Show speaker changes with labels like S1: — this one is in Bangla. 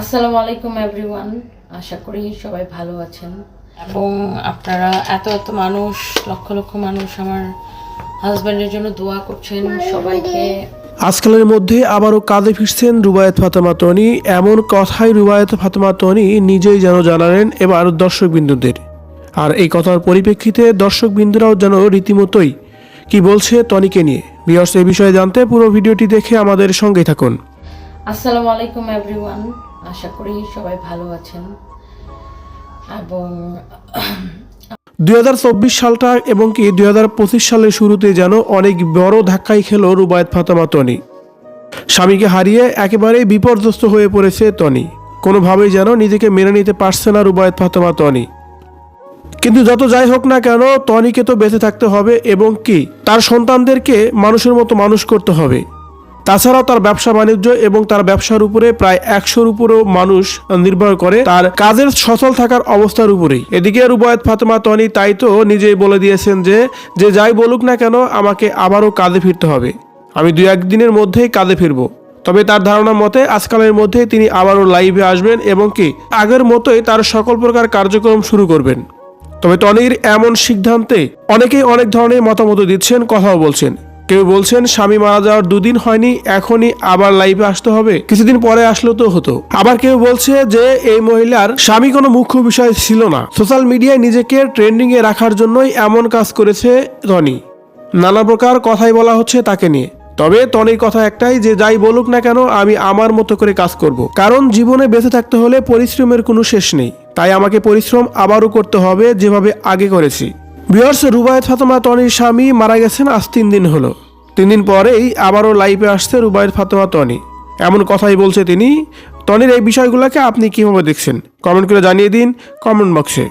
S1: আসসালামু আলাইকুম এভরিওয়ান আশা করি সবাই ভালো আছেন। এবং আপনারা এত এত মানুষ লক্ষ লক্ষ মানুষ আমার হাজব্যান্ডের জন্য দোয়া করছেন সবাইকে।
S2: আজকালের মধ্যে আবারও কাঁদে ফিরছেন রুবায়েত ফাতেমা তনি। এমন কথাই রুবায়েত ফাতেমা তনি নিজেই যেন জানালেন এবার দর্শকবিন্দুদের। আর এই কথার পরিপ্রেক্ষিতে দর্শকবিন্দুরাও যেন রীতিমতোই কি বলছে তনিকে নিয়ে। বিয়র্স এই বিষয়ে জানতে পুরো ভিডিওটি দেখে আমাদের সঙ্গেই থাকুন।
S1: আসসালামু আলাইকুম এভরিওয়ান আশা করি সবাই ভালো আছেন। এবং
S2: দুই সালটা এবং কি দুই সালের শুরুতে যেন অনেক বড় ধাক্কাই খেল রুবায়ত ফাতেমা তনি স্বামীকে হারিয়ে একেবারে বিপর্যস্ত হয়ে পড়েছে তনি কোনোভাবেই যেন নিজেকে মেনে নিতে পারছে না রুবায়ত ফাতেমা তনি কিন্তু যত যাই হোক না কেন তনিকে তো বেঁচে থাকতে হবে এবং কি, তার সন্তানদেরকে মানুষের মতো মানুষ করতে হবে। তাছাড়াও তার ব্যবসা বাণিজ্য এবং তার ব্যবসার উপরে প্রায় একশোর উপরেও মানুষ নির্ভর করে। তার কাজের সচল থাকার অবস্থার উপরেই। এদিকে রুবায়ত ফাতেমা তনি তাই তো নিজেই বলে দিয়েছেন যে যে যাই বলুক না কেন, আমাকে আবারও কাজে ফিরতে হবে। আমি দু একদিনের মধ্যেই কাজে ফিরবো। তবে তার ধারণা মতে, আজকালের মধ্যে তিনি আবারও লাইভে আসবেন এবং কি, আগের মতোই তার সকল প্রকার কার্যক্রম শুরু করবেন। তবে টনির এমন সিদ্ধান্তে অনেকেই অনেক ধরনের মতামত দিচ্ছেন, কথাও বলছেন। কেউ বলছেন স্বামী মারা যাওয়ার দুদিন হয়নি, এখনই আবার লাইভে আসতে হবে। কিছুদিন পরে আসলেও তো হতো। আবার কেউ বলছে যে এই মহিলার স্বামী কোনো মুখ্য বিষয় ছিল না। সোশ্যাল মিডিয়ায় নিজেকে ট্রেন্ডিং এ রাখার জন্যই এমন কাজ করেছে টনি নানা প্রকার কথাই বলা হচ্ছে তাকে নিয়ে। তবে তনির কথা একটাই যে যাই বলুক না কেন, আমি আমার মতো করে কাজ করব। কারণ জীবনে বেঁচে থাকতে হলে পরিশ্রমের কোনো শেষ নেই। তাই আমাকে পরিশ্রম আবারও করতে হবে যেভাবে আগে করেছি। বিয়ার্স রুবায়ত ফাতেমা টনির স্বামী মারা গেছেন আজ তিন দিন হলো। তিন দিন পরেই আবারও লাইভে আসছে রুবায়ত ফাতেমা টনি এমন কথাই বলছে তিনি টনির এই বিষয়গুলোকে আপনি কীভাবে দেখছেন? কমেন্ট করে জানিয়ে দিন, কমেন্ট বক্সে।